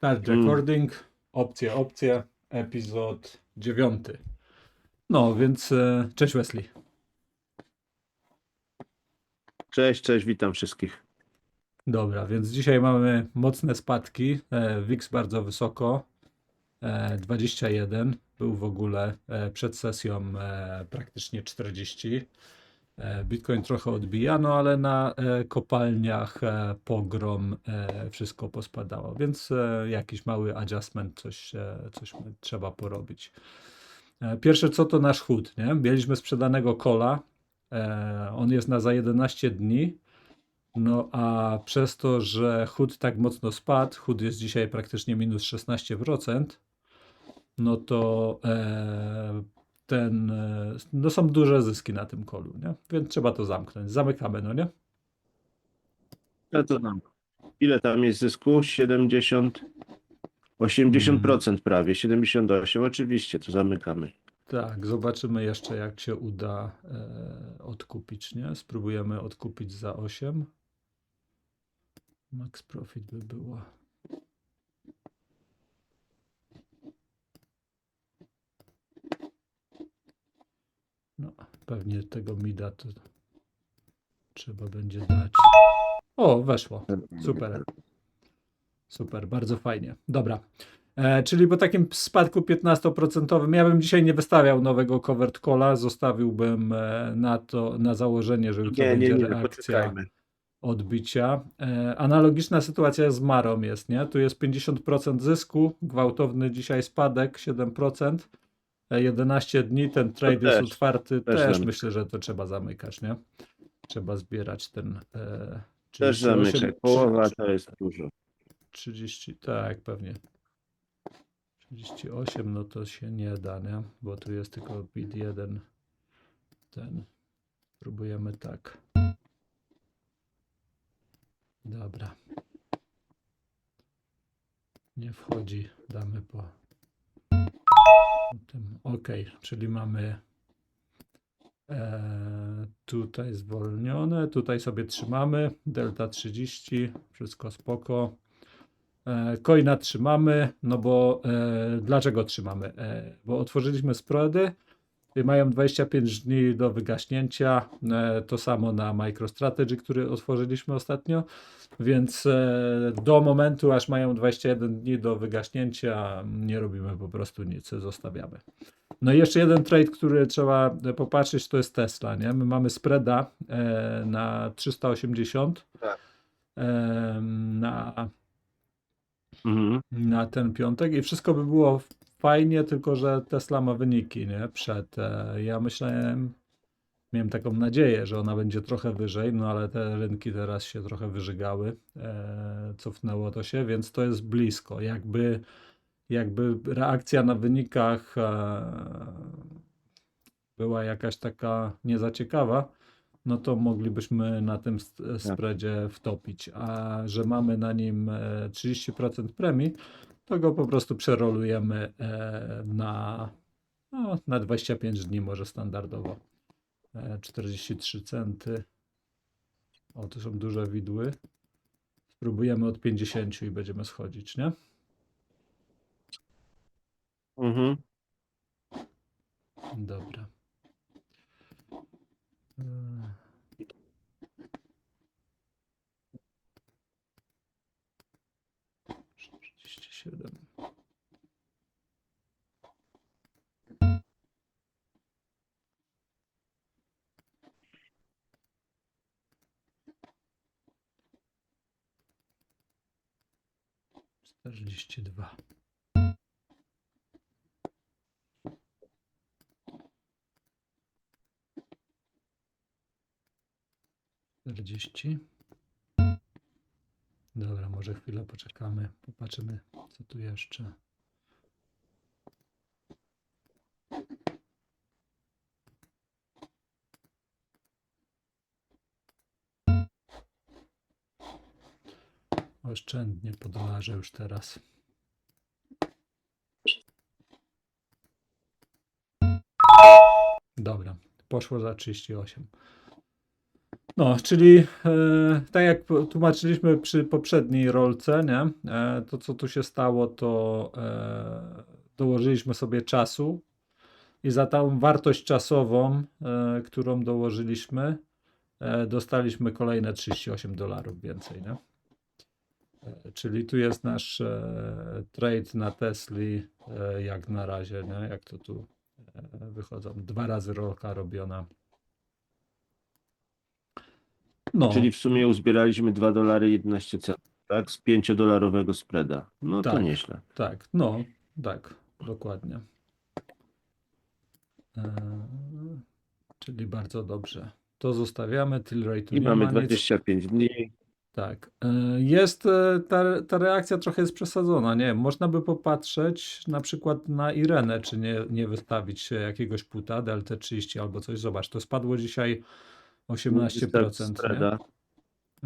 Start Mm. recording, opcje, opcje, epizod dziewiąty. No, więc e, cześć Wesley. Cześć, cześć, witam wszystkich. Dobra, więc dzisiaj mamy mocne spadki. E, WIX bardzo wysoko, e, 21. Był w ogóle e, przed sesją e, praktycznie 40. E, Bitcoin trochę odbija, no ale na e, kopalniach e, pogrom wszystko pospadało, więc jakiś mały adjustment, coś, coś trzeba porobić. Pierwsze co to nasz chód, nie? Mieliśmy sprzedanego kola, on jest na za 11 dni, no a przez to, że chód tak mocno spadł, chód jest dzisiaj praktycznie minus 16%, no to ten, e, no są duże zyski na tym kolu, nie? Więc trzeba to zamknąć. Zamykamy, no nie? No to tam. Ile tam jest zysku? 70, 80% prawie, 78, oczywiście, to zamykamy. Tak, zobaczymy jeszcze jak się uda e, odkupić, nie? Spróbujemy odkupić za 8. Max profit by było. No, pewnie tego mida to trzeba będzie dać. O, weszło. Super. Super, bardzo fajnie. Dobra. E, czyli po takim spadku 15% ja bym dzisiaj nie wystawiał nowego covered calla, zostawiłbym e, na to, na założenie, że jutro Nie, nie, będzie nie, reakcja poczekajmy. odbicia. E, analogiczna sytuacja z Marą jest, nie? Tu jest 50% zysku, gwałtowny dzisiaj spadek 7%, e, 11 dni, ten trade jest też, otwarty, też też myślę, że to trzeba zamykać, nie? Trzeba zbierać ten e, Też 38, zamykaj, połowa to jest dużo. 30, tak, pewnie. 38, no to się nie da, nie? Bo tu jest tylko bit 1. Ten. Próbujemy tak. Dobra. Nie wchodzi. Damy po tym. Ok, czyli mamy e, tutaj zwolnione. Tutaj sobie trzymamy. Delta 30. Wszystko spoko. E, trzymamy, no bo e, dlaczego trzymamy? E, bo otworzyliśmy spready, mają 25 dni do wygaśnięcia. E, to samo na MicroStrategy, który otworzyliśmy ostatnio. Więc e, do momentu, aż mają 21 dni do wygaśnięcia, nie robimy po prostu nic, zostawiamy. No i jeszcze jeden trade, który trzeba popatrzeć, to jest Tesla. Nie? My mamy spreada e, na 380. Tak. Na Mhm. na ten piątek i wszystko by było fajnie, tylko że Tesla ma wyniki, nie? Przed. E, ja myślałem, miałem taką nadzieję, że ona będzie trochę wyżej, no ale te rynki teraz się trochę wyżygały, e, cofnęło to się, więc to jest blisko. Jakby, jakby reakcja na wynikach e, była jakaś taka niezaciekawa, no to moglibyśmy na tym st- spreadzie wtopić. A że mamy na nim e, 30% premii, to go po prostu przerolujemy e, na, no, na 25 dni może standardowo. E, 43 centy. O, to są duże widły. Spróbujemy od 50 i będziemy schodzić, nie? Mhm. Dobra. 42. Czterdzieści. Dobra, może chwilę poczekamy, popatrzymy co tu jeszcze. Oszczędnie po dolarze już teraz. Dobra, poszło za 38. No, czyli e, tak jak tłumaczyliśmy przy poprzedniej rolce, nie? E, to co tu się stało, to e, dołożyliśmy sobie czasu i za tą wartość czasową, e, którą dołożyliśmy, e, dostaliśmy kolejne 38 dolarów więcej, nie? E, Czyli tu jest nasz e, trade na Tesli, e, jak na razie, nie? Jak to tu wychodzą. Dwa razy rolka robiona. No, Czyli w sumie uzbieraliśmy 2 dolary 11 centów, tak? Z 5-dolarowego spreada. No to Tak. nieźle. tak, no, tak, dokładnie. Czyli bardzo dobrze. To zostawiamy, Tilray tu I nie mamy ma nic. 25 dni. Tak. E, Jest e, ta, ta reakcja trochę jest przesadzona. Nie można by popatrzeć na przykład na Irenę, czy nie, nie wystawić się jakiegoś puta, Delta 30 albo coś. Zobacz, to spadło dzisiaj 18%. Nie.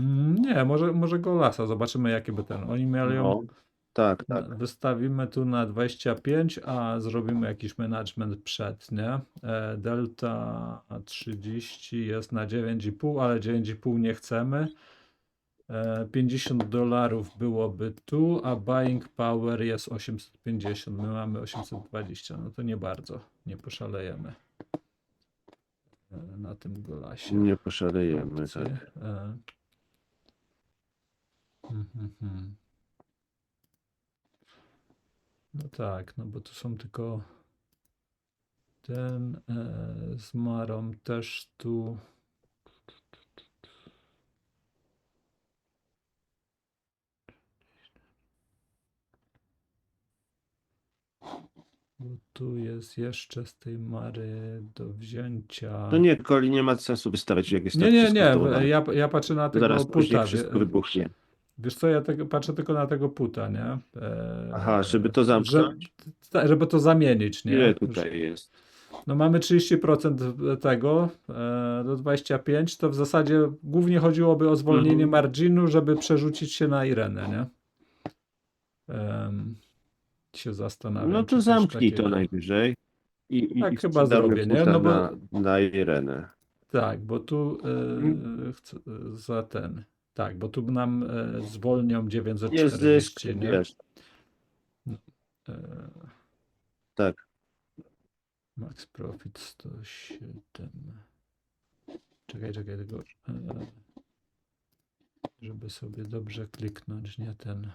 Mm, nie może, może Golasa. Zobaczymy, jaki by ten. Oni mieli ją. No, tak, tak. Wystawimy tu na 25, a zrobimy jakiś management przed, nie? E, Delta 30 jest na 9,5, ale 9,5 nie chcemy. E, 50 dolarów byłoby tu, a buying power jest 850. My mamy 820, no to nie bardzo, nie poszalejemy e, na tym golasie. Nie poszalejemy. Tak. e. Mhm, mhm. No tak, no bo to są tylko ten e, z Marą też tu. Bo tu jest jeszcze z tej Mary do wzięcia. No nie, Koli, nie ma sensu wystawiać, jak jest nie, tak nie, nie. Ja, ja patrzę na tego Zaraz puta. wszystko wybuchnie. Wiesz co, ja tego, patrzę tylko na tego puta, nie? E, Aha, żeby to zamknąć? Że, żeby to zamienić, nie? Ile tutaj jest? No mamy 30% tego e, do 25, to w zasadzie głównie chodziłoby o zwolnienie Mhm. marginu, żeby przerzucić się na Irenę, nie? Em, się zastanawiam. No czy to coś zamknij to takiego- najwyżej. I, i Tak i chyba sprzedamy zrobię, nie? No bo- na, na Irenę. Tak, bo tu e, Mhm. chcę, za ten. Tak, bo tu nam e, zwolnią Jest 940, zysk, nie? wiesz. E, Tak. Max Profit 107. Czekaj, czekaj, tego. e, Żeby sobie dobrze kliknąć, nie ten.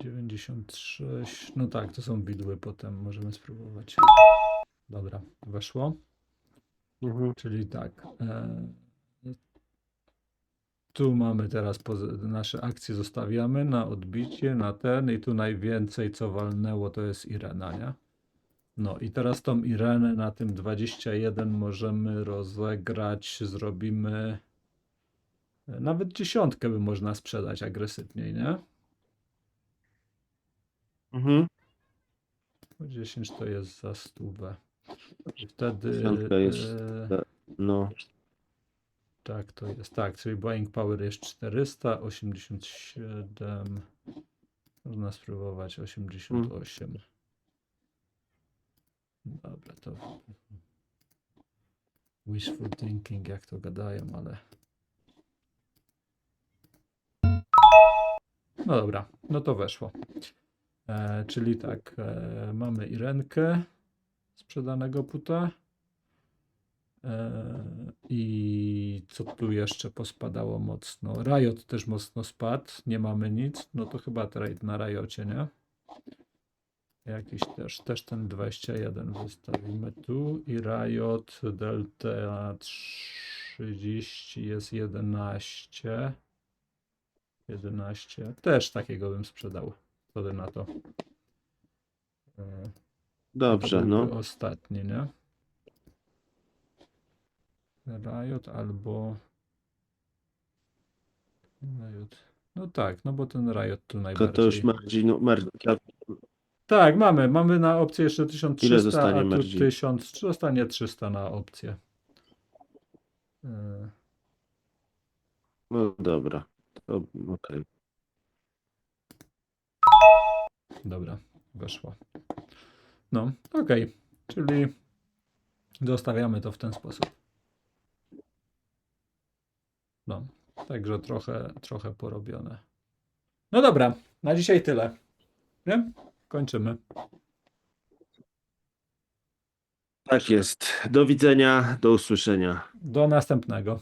96. No tak, to są widły potem. Możemy spróbować. Dobra, weszło. Mhm. Czyli tak. E, tu mamy teraz nasze akcje zostawiamy na odbicie, na ten i tu najwięcej co walnęło to jest Irena, nie? No i teraz tą Irenę na tym 21 możemy rozegrać, zrobimy e, nawet dziesiątkę by można sprzedać agresywniej, nie? Mhm. Bo 10 to jest za stówę. I wtedy jest e, No, Tak, to jest tak, czyli buying power jest 400, 87. Można spróbować 88. Dobra, to wishful thinking, jak to gadają, ale. No dobra, no to weszło. E, czyli tak, e, mamy Irenkę sprzedanego puta. E, I co tu jeszcze pospadało mocno? Riot też mocno spadł, nie mamy nic. No to chyba trade na Riocie, nie? Jakiś też, też ten 21 wystawimy tu i Riot Delta 30 jest 11. 11. Też takiego bym sprzedał. Co ty na to? E, dobrze, to no. Ostatni, nie? Riot albo. Riot. No tak, no bo ten Riot tu To, najbardziej. to już marginu, margin, Tak, mamy. Mamy na opcję jeszcze 1300, Ile zostanie a tu margin? 1000. Zostanie 300 na opcję. E, no dobra. To, okej. Dobra, weszło. No, okej. Czyli Dostawiamy to w ten sposób. No, także trochę, trochę porobione. No dobra, na dzisiaj tyle. Nie? Kończymy. Tak jest. Do widzenia, do usłyszenia. Do następnego.